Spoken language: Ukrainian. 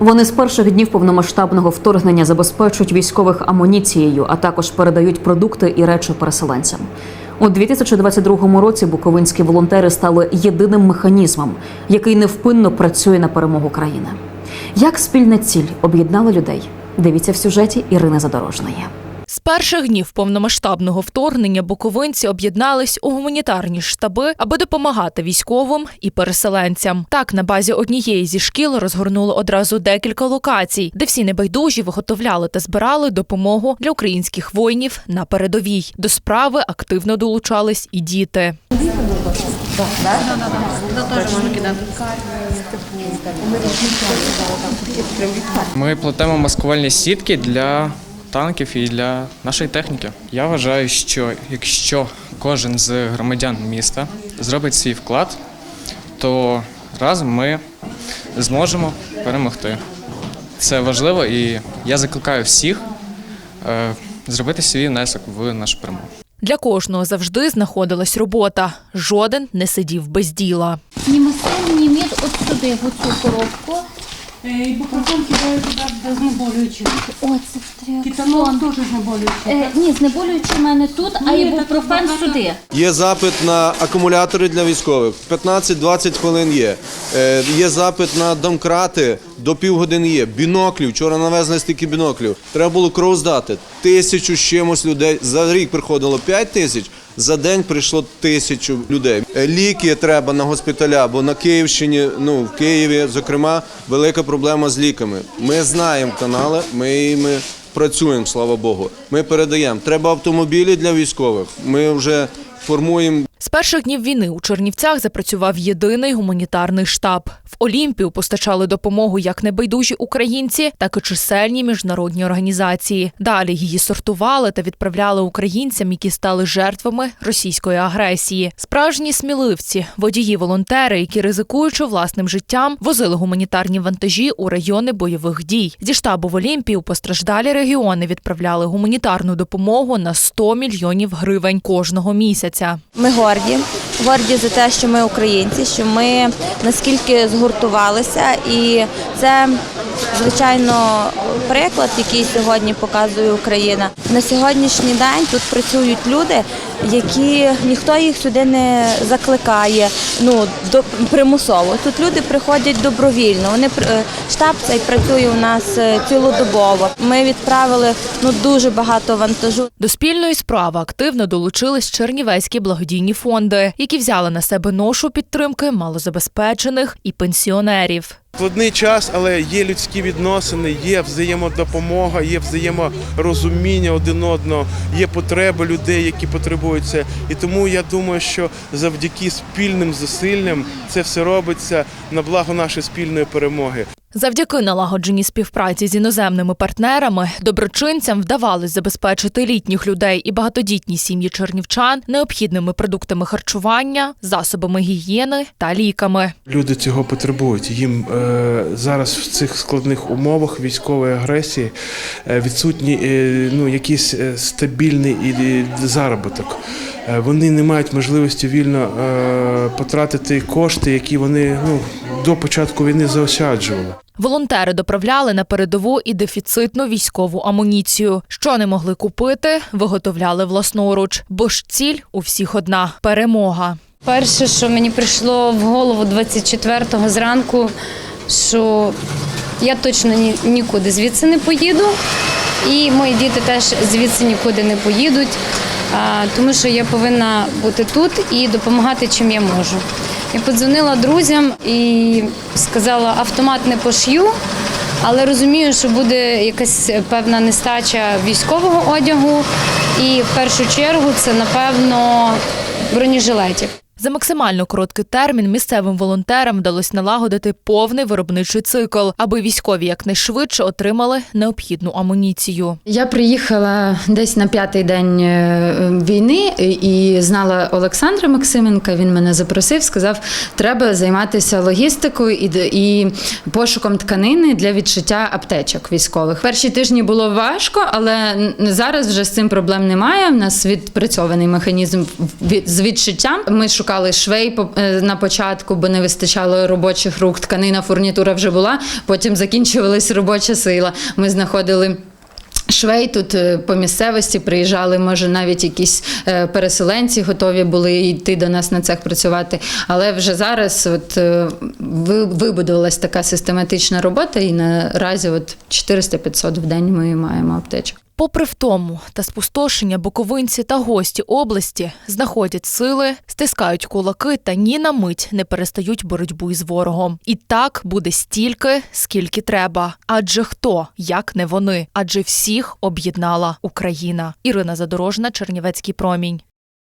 Вони з перших днів повномасштабного вторгнення забезпечують військових амуніцією, а також передають продукти і речі переселенцям. У 2022 році буковинські волонтери стали єдиним механізмом, який невпинно працює на перемогу країни. Як спільна ціль об'єднала людей? Дивіться в сюжеті Ірини Задорожної. З перших днів повномасштабного вторгнення буковинці об'єднались у гуманітарні штаби, аби допомагати військовим і переселенцям. Так, на базі однієї зі шкіл розгорнули одразу декілька локацій, де всі небайдужі виготовляли та збирали допомогу для українських воїнів на передовій. До справи активно долучались і діти. Ми плетемо маскувальні сітки для танків і для нашої техніки. Я вважаю, що якщо кожен з громадян міста зробить свій вклад, то разом ми зможемо перемогти. Це важливо, і я закликаю всіх е, зробити свій внесок в нашу перемогу. Для кожного завжди знаходилась робота. Жоден не сидів без діла. Німасин, німіт от сюди, в цю коробку. Е, І бупрофен кидаю туди до знеболюючих. О, це треба. Титанол теж знеболюючий. Е, ні, знеболюючи в мене тут, а Ні, ібупрофен так, сюди. Є запит на акумулятори для військових. 15-20 хвилин є. Е, є запит на домкрати до півгодини є. Біноклів. Вчора навезли стільки біноклів. Треба було кров здати. Тисячу з чимось людей. За рік приходило 5 тисяч. За день прийшло тисячу людей. Е, Ліки треба на госпіталя, бо на Київщині, ну в Києві, зокрема, велика проблема з ліками. Ми знаємо канали, ми їми працюємо, слава Богу. Ми передаємо. Треба автомобілі для військових. Ми вже формуємо З перших днів війни у Чернівцях запрацював єдиний гуманітарний штаб. В Олімпію постачали допомогу як небайдужі українці, так і чисельні міжнародні організації. Далі її сортували та відправляли українцям, які стали жертвами російської агресії. Справжні сміливці, водії-волонтери, які ризикуючи власним життям, возили гуманітарні вантажі у райони бойових дій. Зі штабу в Олімпію постраждалі регіони відправляли гуманітарну допомогу на 100 мільйонів гривень кожного місяця. Ми горді, горді за те, що ми українці, що ми наскільки згуртувалися, і це звичайно приклад, який сьогодні показує Україна. На сьогоднішній день тут працюють люди, які ніхто їх сюди не закликає. Ну до примусово. Тут люди приходять добровільно. Вони е, штаб цей працює у нас е, цілодобово. Ми відправили ну дуже багато вантажу. До спільної справи активно долучились чернівецькі благодійні фонди, які взяли на себе ношу підтримки малозабезпечених і пенсіонерів. Складний час, але є людські відносини, є взаємодопомога, є взаєморозуміння один одного, є потреби людей, які потребуються. І тому я думаю, що завдяки спільним зусиллям це все робиться на благо нашої спільної перемоги. Завдяки налагодженій співпраці з іноземними партнерами доброчинцям вдавалось забезпечити літніх людей і багатодітні сім'ї чернівчан необхідними продуктами харчування, засобами гігієни та ліками. Люди цього потребують. Їм е, зараз в цих складних умовах військової агресії е, відсутній е, ну, якийсь е, стабільний заробіток. Е, Вони не мають можливості вільно е, потратити кошти, які вони ну, до початку війни заощаджували. Волонтери доправляли на передову і дефіцитну військову амуніцію. Що не могли купити, виготовляли власноруч, бо ж ціль у всіх одна перемога. Перше, що мені прийшло в голову 24-го зранку, що я точно ні- нікуди звідси не поїду, і мої діти теж звідси нікуди не поїдуть, а, тому що я повинна бути тут і допомагати, чим я можу. Я подзвонила друзям і сказала, автомат не пошью, але розумію, що буде якась певна нестача військового одягу, і в першу чергу це напевно бронежилетів. За максимально короткий термін місцевим волонтерам вдалося налагодити повний виробничий цикл, аби військові якнайшвидше отримали необхідну амуніцію. Я приїхала десь на п'ятий день е, війни і знала Олександра Максименка. Він мене запросив, сказав, треба займатися логістикою і, пошуком тканини для відшиття аптечок військових. Перші тижні було важко, але зараз вже з цим проблем немає. У нас відпрацьований механізм з відшиттям. Ми шукаємо шукали швей е, на початку, бо не вистачало робочих рук. Тканина, фурнітура вже була. Потім закінчувалась робоча сила. Ми знаходили. Швей тут е, по місцевості приїжджали, може навіть якісь е, переселенці готові були йти до нас на цех працювати. Але вже зараз от ви- вибудувалась така систематична робота, і наразі от 400-500 в день ми маємо аптечок. Попри втому та спустошення, буковинці та гості області знаходять сили, стискають кулаки та ні на мить не перестають боротьбу із ворогом. І так буде стільки, скільки треба. Адже хто, як не вони? Адже всіх об'єднала Україна. Ірина Задорожна, Чернівецький промінь.